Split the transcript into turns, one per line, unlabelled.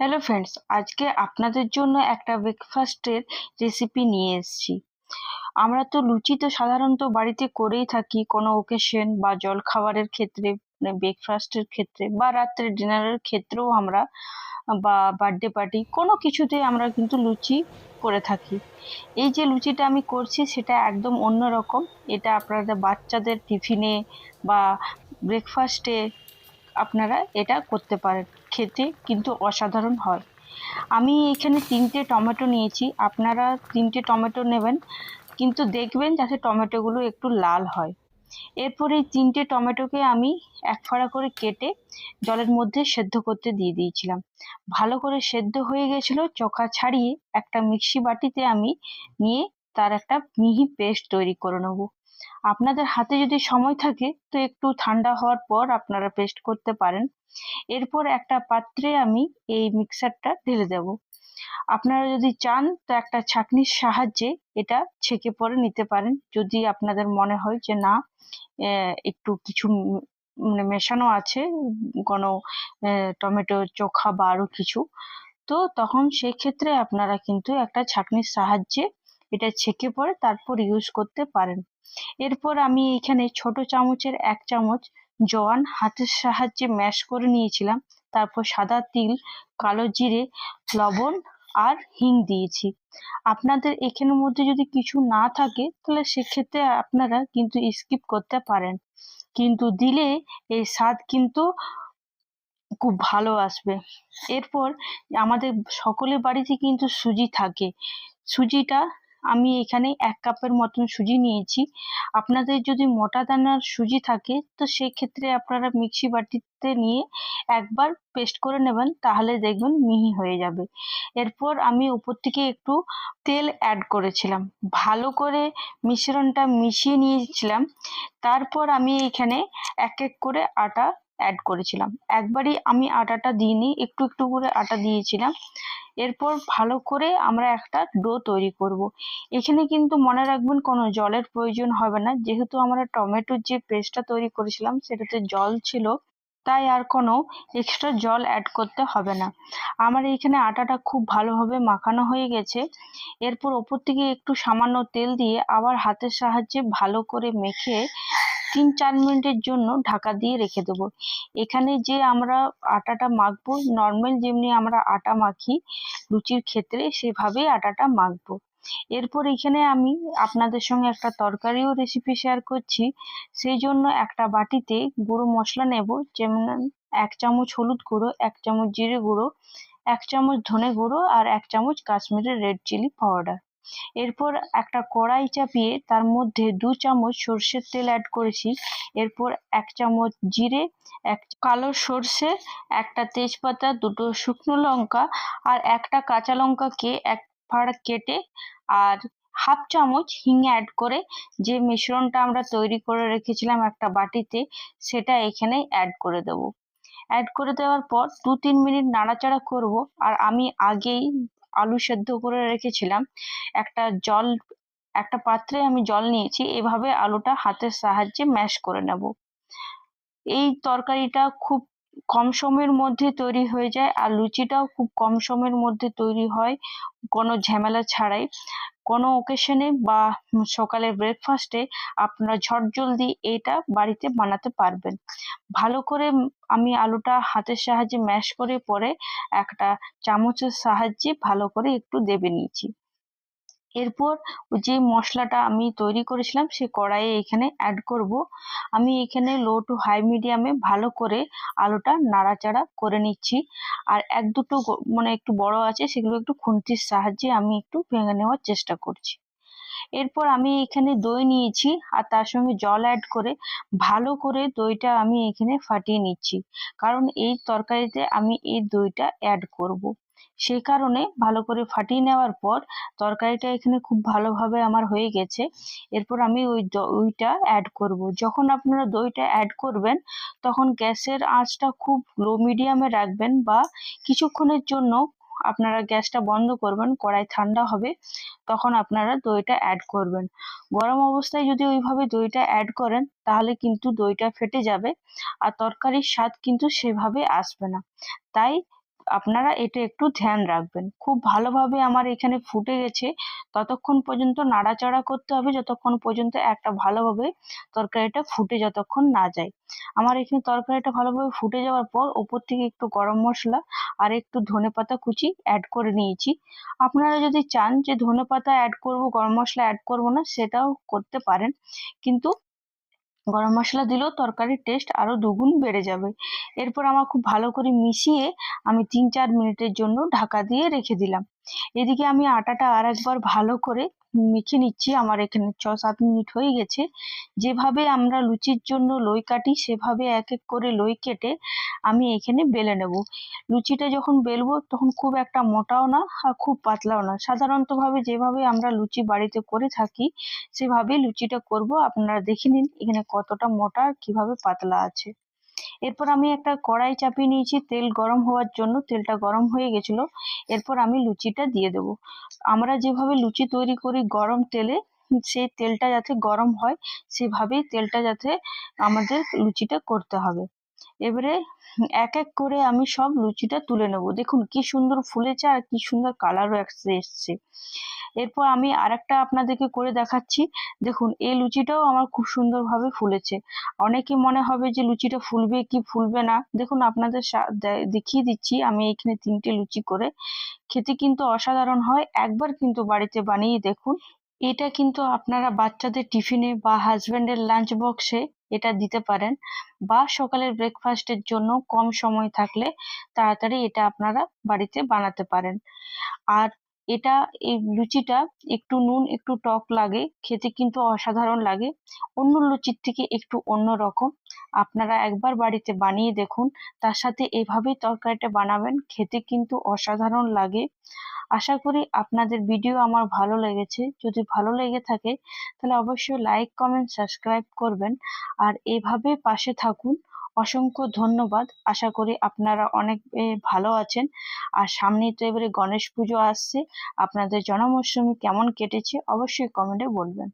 Hello friends আজকে আপনাদের জন্য একটা ব্রেকফাস্টের রেসিপি নিয়ে এসেছি। আমরা তো লুচি তো সাধারণত বাড়িতে করেই থাকি, কোনো ওকেশন বা জলখাবারের ক্ষেত্রে মানে ব্রেকফাস্টের ক্ষেত্রে বা রাত্রে ডিনারের ক্ষেত্রেও আমরা, বা বার্থডে পার্টি কোনো কিছুতে আমরা কিন্তু লুচি করে থাকি। এই যে লুচিটা আমি করছি সেটা একদম অন্য রকম এটা আপনাদের বাচ্চাদের টিফিনে বা ব্রেকফাস্টে আপনারা এটা করতে পারেন। খেতে কিন্তু অসাধারণ হয়। আমি এখানে তিনটে টমেটো নিয়েছি। আপনারা তিনটে টমেটো নেবেন, কিন্তু দেখবেন যাতে টমেটোগুলো একটু লাল হয়। এরপরে এই তিনটে টমেটোকে আমি এক ফাড়া করে কেটে জলের মধ্যে সেদ্ধ করতে দিয়ে দিয়েছিলাম। ভালো করে সেদ্ধ হয়ে গেছিল, চোখা ছাড়িয়ে একটা মিক্সি বাটিতে আমি নিয়ে তার একটা মিহি পেস্ট তৈরি করে নেব। আপনাদের হাতে যদি সময় থাকে, তো একটু ঠান্ডা হওয়ার পর আপনারা পেস্ট করতে পারেন। এরপর একটা পাত্রে আমি এই মিক্সারটা ঢেলে দেব। আপনারা যদি চান, তো একটা ছাঁকনির সাহায্যে এটা ছেঁকে পরে নিতে পারেন। যদি আপনাদের মনে হয় যে না একটু কিছু মানে মেশানো আছে, কোনো টমেটো চোখা বা আরও কিছু, তো তখন সেক্ষেত্রে আপনারা কিন্তু একটা ছাঁকনির সাহায্যে এটা ছেঁকে পরে তারপর ইউজ করতে পারেন। এরপর আমি এখানে ছোট চামচের এক চামচ জোয়ান হাতের সাহায্যে ম্যাশ করে নিয়েছিলাম। তারপর সাদা তিল, কালো জিরে, লবণ আর হিং দিয়েছি। আপনাদের এখানের মধ্যে যদি কিছু না থাকে, তাহলে সেক্ষেত্রে আপনারা কিন্তু স্কিপ করতে পারেন। কিন্তু দিলে এই স্বাদ কিন্তু খুব ভালো আসবে। এরপর আমাদের সকলের বাড়িতে কিন্তু সুজি থাকে। সুজিটা আমি এখানে এক কাপের মতন সুজি নিয়েছি। আপনাদের যদি মোটা দানার সুজি থাকে, তো সেক্ষেত্রে আপনারা মিক্সি বাটিতে নিয়ে একবার পেস্ট করে নেবেন, তাহলে দেখবেন মিহি হয়ে যাবে। এরপর আমি উপর থেকে একটু তেল অ্যাড করেছিলাম। ভালো করে মিশ্রণটা মিশিয়ে নিয়েছিলাম। তারপর আমি এখানে এক এক করে আটা অ্যাড করেছিলাম। একবারই আমি আটাটা দিইনি, একটু একটু করে আটা দিয়েছিলাম। এরপর ভালো করে আমরা একটা ডো তৈরি করব। এখানে কিন্তু মনে রাখবেন কোনো জলের প্রয়োজন হবে না। যেহেতু আমরা টমেটোর যে পেস্টটা তৈরি করেছিলাম, সেটাতে জল ছিল, তাই আর কোনো এক্সট্রা জল অ্যাড করতে হবে না। আমার এইখানে আটাটা খুব ভালোভাবে মাখানো হয়ে গেছে। এরপর ওপর থেকে একটু সামান্য তেল দিয়ে আবার হাতের সাহায্যে ভালো করে মেখে তিন চার মিনিটের জন্য ঢাকা দিয়ে রেখে দেবো। এখানে যে আমরা আটাটা মাখবো নর্মাল যেমনি আমরা আটা মাখি লুচির ক্ষেত্রে, সেভাবেই আটাটা মাখবো। এরপর এখানে আমি আপনাদের সঙ্গে একটা তরকারিও রেসিপি শেয়ার করছি। সেই জন্য একটা বাটিতে গুঁড়ো মশলা নেব, যেমন এক চামচ হলুদ গুঁড়ো, এক চামচ জিরে গুঁড়ো, এক চামচ ধনে গুঁড়ো আর এক চামচ কাশ্মীরের রেড চিলি পাউডার এরপর একটা কড়াই চাপিয়ে তার মধ্যে দু চামচ সর্ষের তেল অ্যাড করেছি। এরপর এক চামচ জিরে, এক কালো সর্ষে, একটা তেজপাতা, দুটো শুকনো লঙ্কা আর একটা কাঁচা লঙ্কাকে এক ফাড় কেটে আর হাফ চামচ হিং অ্যাড করে যে মিশ্রণটা আমরা তৈরি করে রেখেছিলাম একটা বাটিতে, সেটা এখানে অ্যাড করে দেব। অ্যাড করে দেওয়ার পর দু তিন মিনিট নাড়াচাড়া করব আর আমি আগেই আলু সেদ্ধ করে রেখেছিলাম। একটা জল, একটা পাত্রে আমি জল নিয়েছি, এভাবে আলুটা হাতের সাহায্যে ম্যাশ করে নেব। এই তরকারিটা খুব কম সময়ের মধ্যে তৈরি হয়ে যায়, আর লুচিটাও খুব কম সময়ের মধ্যে তৈরি হয়, কোনো ঝামেলা ছাড়াই। কোনো ওকেশনে বা সকালের ব্রেকফাস্টে আপনারা ঝটজলদি এটা বাড়িতে বানাতে পারবেন। ভালো করে আমি আলুটা হাতের সাহায্যে ম্যাশ করে পরে একটা চামচের সাহায্যে ভালো করে একটু দেবে নিয়েছি। এরপর যে মশলাটা আমি তৈরি করেছিলাম, সে কড়াইয়ে এখানে অ্যাড করব। আমি এখানে লো টু হাই মিডিয়ামে ভালো করে আলুটা নাড়াচাড়া করে নিচ্ছি। আর এক দুটো মানে একটু বড় আছে, সেগুলো একটু খুন্তির সাহায্যে আমি একটু ভেঙে নেওয়ার চেষ্টা করছি। এরপর আমি এখানে দই নিয়েছি আর তার সঙ্গে জল অ্যাড করে ভালো করে দইটা আমি এখানে ফাটিয়ে নিচ্ছি। কারণ এই তরকারিতে আমি এই দইটা অ্যাড করব। সেই কারণে ভালো করে ফাটিয়ে নেওয়ার পর তরকারিটা এখানে খুব ভালোভাবে আমার হয়ে গেছে। এরপর আমি ওই দইটা অ্যাড করব। যখন আপনারা দইটা অ্যাড করবেন, তখন গ্যাসের আঁচটা খুব লো মিডিয়ামে রাখবেন বা কিছুক্ষণের জন্য আপনারা গ্যাসটা বন্ধ করবেন, কড়াই ঠান্ডা হবে, তখন আপনারা দইটা অ্যাড করবেন। গরম অবস্থায় যদি ওইভাবে দইটা অ্যাড করেন, তাহলে কিন্তু দইটা ফেটে যাবে আর তরকারির স্বাদ কিন্তু সেভাবে আসবে না। তাই আপনারা এটা একটু ধ্যান রাখবেন। খুব ভালোভাবে আমার এখানে ফুটে গেছে। ততক্ষণ পর্যন্ত নাড়াচাড়া করতে হবে, যতক্ষণ পর্যন্ত একটা ভালোভাবে তরকারিটা ফুটে যতক্ষণ না যায়। আমার এখানে তরকারিটা ভালোভাবে ফুটে যাওয়ার পর ওপর থেকে একটু গরম মশলা আর একটু ধনে পাতা কুচি অ্যাড করে নিয়েছি। আপনারা যদি চান যে ধনে পাতা অ্যাড করব, গরম মশলা অ্যাড করব না, সেটাও করতে পারেন। কিন্তু গরম মশলা দিলেও তরকারির টেস্ট আরও দুগুণ বেড়ে যাবে। এরপর আমার খুব ভালো করে মিশিয়ে আমি তিন চার মিনিটের জন্য ঢাকা দিয়ে রেখে দিলাম। এদিকে আমি আটাটা আর একবার ভালো করে মেখে নিচ্ছি। আমার এখানে ছ সাত মিনিট হয়ে গেছে। যেভাবে আমরা লুচির জন্য লই কাটি, সেভাবে এক এক করে লই কেটে আমি এখানে বেলে নেব। লুচিটা যখন বেলবো, তখন খুব একটা মোটাও না, আর খুব পাতলাও না। সাধারণতভাবে যেভাবে আমরা লুচি বাড়িতে করে থাকি, সেভাবেই লুচিটা করব। আপনারা দেখে নিন এখানে কতটা মোটা কীভাবে পাতলা আছে। এরপর আমি একটা কড়াই চাপিয়ে নিয়েছি, তেল গরম হওয়ার জন্য তেলটা গরম হয়ে গেছিল। এরপর আমি লুচিটা দিয়ে দেব। আমরা যেভাবে লুচি তৈরি করি গরম তেলে, সেই তেলটা যাতে গরম হয়, সেভাবেই তেলটা যাতে আমাদের লুচিটা করতে হবে। এবারে এক এক করে আমি সব লুচিটা তুলে নেব। দেখুন কি সুন্দর ফুলেছে আর কি সুন্দর কালারও এসছে এরপর আমি আরেকটা আপনাদেরকে করে দেখাচ্ছি। দেখুন, এই লুচিটাও আমার খুব সুন্দরভাবে ফুলেছে। অনেকে মনে হবে যে লুচিটা ফুলবে কি ফুলবে না। দেখুন, আপনাদের দেখিয়ে দিচ্ছি আমি এখানে তিনটে লুচি করে। খেতে কিন্তু অসাধারণ হয়। একবার কিন্তু বাড়িতে বানিয়ে দেখুন। এটা কিন্তু আপনারা বাচ্চাদের টিফিনে বা হাজব্যান্ডের লাঞ্চ বক্সে এটা দিতে পারেন বা সকালের ব্রেকফাস্টের জন্য কম সময় থাকলে তাড়াতাড়ি এটা আপনারা বাড়িতে বানাতে পারেন। আর এটা এই লুচিটা একটু নুন, একটু টক লাগে, খেতে কিন্তু অসাধারণ লাগে। অন্য লুচির থেকে একটু অন্য রকম। আপনারা একবার বাড়িতে বানিয়ে দেখুন, তার সাথে এভাবেই তরকারিটা বানাবেন, খেতে কিন্তু অসাধারণ লাগে। আশা করি আপনাদের ভিডিও আমার ভালো লেগেছে। যদি ভালো লেগে থাকে, তাহলে অবশ্যই লাইক কমেন্ট সাবস্ক্রাইব করবেন। আর এভাবে পাশে থাকুন। অসংখ্য ধন্যবাদ। আশা করি আপনারা অনেক ভালো আছেন। আর সামনেই তো এবারে গণেশ পুজো আসছে। আপনাদের জন্মাষ্টমী কেমন কেটেছে অবশ্যই কমেন্টে বলবেন।